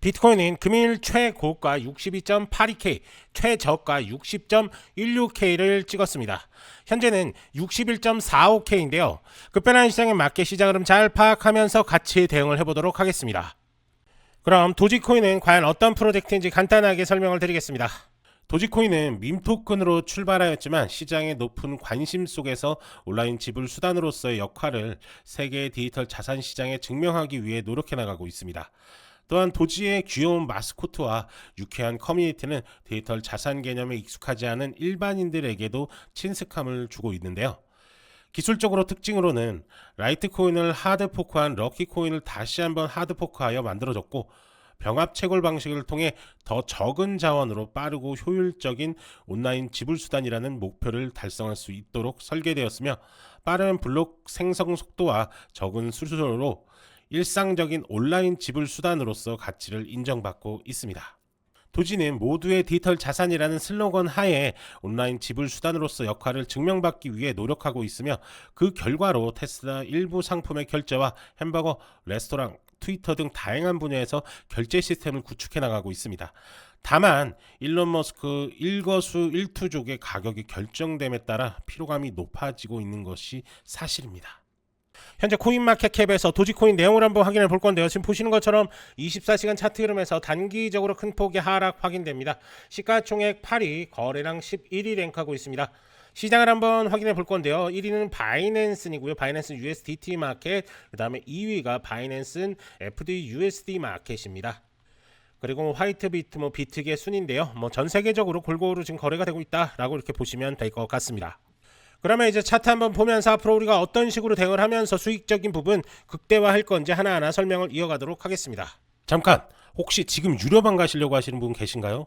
비트코인은 금일 최고가 62.82K, 최저가 60.16K를 찍었습니다. 현재는 61.45K인데요. 급변한 시장에 맞게 시장 흐름 잘 파악하면서 같이 대응을 해보도록 하겠습니다. 그럼 도지코인은 과연 어떤 프로젝트인지 간단하게 설명을 드리겠습니다. 도지코인은 밈 토큰으로 출발하였지만 시장의 높은 관심 속에서 온라인 지불 수단으로서의 역할을 세계 디지털 자산 시장에 증명하기 위해 노력해 나가고 있습니다. 또한 도지의 귀여운 마스코트와 유쾌한 커뮤니티는 디지털 자산 개념에 익숙하지 않은 일반인들에게도 친숙함을 주고 있는데요. 기술적으로 특징으로는 라이트 코인을 하드 포크한 럭키 코인을 다시 한번 하드 포크하여 만들어졌고 병합 채굴 방식을 통해 더 적은 자원으로 빠르고 효율적인 온라인 지불 수단이라는 목표를 달성할 수 있도록 설계되었으며 빠른 블록 생성 속도와 적은 수수료로 일상적인 온라인 지불 수단으로서 가치를 인정받고 있습니다. 도지는 모두의 디지털 자산이라는 슬로건 하에 온라인 지불 수단으로서 역할을 증명받기 위해 노력하고 있으며 그 결과로 테슬라 일부 상품의 결제와 햄버거, 레스토랑, 트위터 등 다양한 분야에서 결제 시스템을 구축해 나가고 있습니다. 다만 일론 머스크 일거수 일투족의 가격이 결정됨에 따라 피로감이 높아지고 있는 것이 사실입니다. 현재 코인마켓캡에서 도지코인 내용을 한번 확인해 볼 건데요. 지금 보시는 것처럼 24시간 차트 흐름에서 단기적으로 큰 폭의 하락 확인됩니다. 시가총액 8위, 거래량 11위 랭크하고 있습니다. 시장을 한번 확인해 볼 건데요. 1위는 바이낸스이고요. 바이낸스 USDT 마켓, 그 다음에 2위가 바이낸스 FD USD 마켓입니다. 그리고 화이트 비트 뭐 비트의 순인데요. 뭐 전 세계적으로 골고루 지금 거래가 되고 있다라고 이렇게 보시면 될 것 같습니다. 그러면 이제 차트 한번 보면서 앞으로 우리가 어떤 식으로 대응을 하면서 수익적인 부분 극대화할 건지 하나하나 설명을 이어가도록 하겠습니다. 잠깐 혹시 지금 유료방 가시려고 하시는 분 계신가요?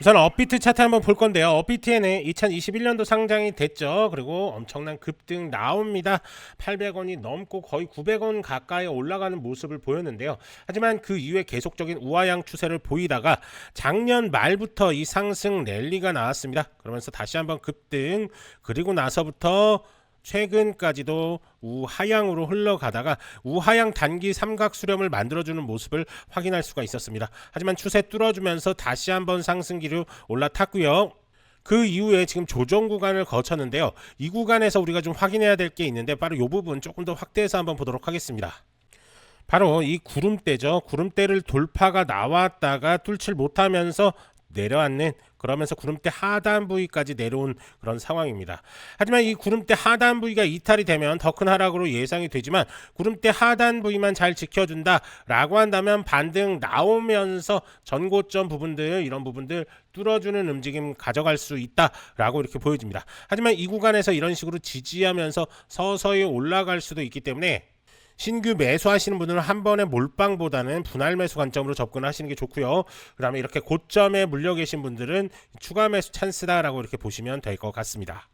우선 업비트 차트 한번 볼 건데요. 업비트에는 2021년도 상장이 됐죠. 그리고 엄청난 급등 나옵니다. 800원이 넘고 거의 900원 가까이 올라가는 모습을 보였는데요. 하지만 그 이후에 계속적인 우하향 추세를 보이다가 작년 말부터 이 상승 랠리가 나왔습니다. 그러면서 다시 한번 급등 그리고 나서부터 최근까지도 우하향으로 흘러가다가 우하향 단기 삼각 수렴을 만들어주는 모습을 확인할 수가 있었습니다. 하지만 추세 뚫어주면서 다시 한번 상승기로 올라탔고요. 그 이후에 지금 조정 구간을 거쳤는데요. 이 구간에서 우리가 좀 확인해야 될 게 있는데 바로 이 부분 조금 더 확대해서 한번 보도록 하겠습니다. 바로 이 구름대죠. 구름대를 돌파가 나왔다가 뚫질 못하면서 내려앉는 그러면서 구름대 하단 부위까지 내려온 그런 상황입니다. 하지만 이 구름대 하단 부위가 이탈이 되면 더 큰 하락으로 예상이 되지만 구름대 하단 부위만 잘 지켜준다라고 한다면 반등 나오면서 전고점 부분들 이런 부분들 뚫어주는 움직임 가져갈 수 있다라고 이렇게 보여집니다. 하지만 이 구간에서 이런 식으로 지지하면서 서서히 올라갈 수도 있기 때문에 신규 매수하시는 분들은 한 번에 몰빵보다는 분할 매수 관점으로 접근하시는 게 좋고요. 그다음에 이렇게 고점에 물려 계신 분들은 추가 매수 찬스다라고 이렇게 보시면 될 것 같습니다.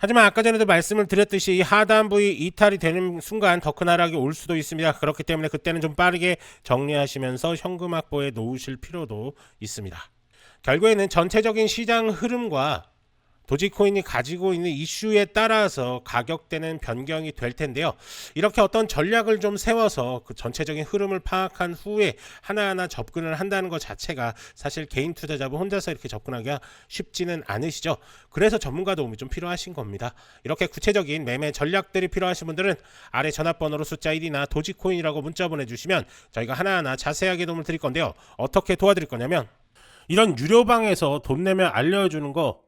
하지만 아까 전에도 말씀을 드렸듯이 이 하단 부위 이탈이 되는 순간 더 큰 하락이 올 수도 있습니다. 그렇기 때문에 그때는 좀 빠르게 정리하시면서 현금 확보에 놓으실 필요도 있습니다. 결국에는 전체적인 시장 흐름과 도지코인이 가지고 있는 이슈에 따라서 가격대는 변경이 될 텐데요. 이렇게 어떤 전략을 좀 세워서 그 전체적인 흐름을 파악한 후에 하나하나 접근을 한다는 것 자체가 사실 개인 투자자분 혼자서 이렇게 접근하기가 쉽지는 않으시죠. 그래서 전문가 도움이 좀 필요하신 겁니다. 이렇게 구체적인 매매 전략들이 필요하신 분들은 아래 전화번호로 숫자 1이나 도지코인이라고 문자 보내주시면 저희가 하나하나 자세하게 도움을 드릴 건데요. 어떻게 도와드릴 거냐면 이런 유료방에서 돈 내면 알려주는 거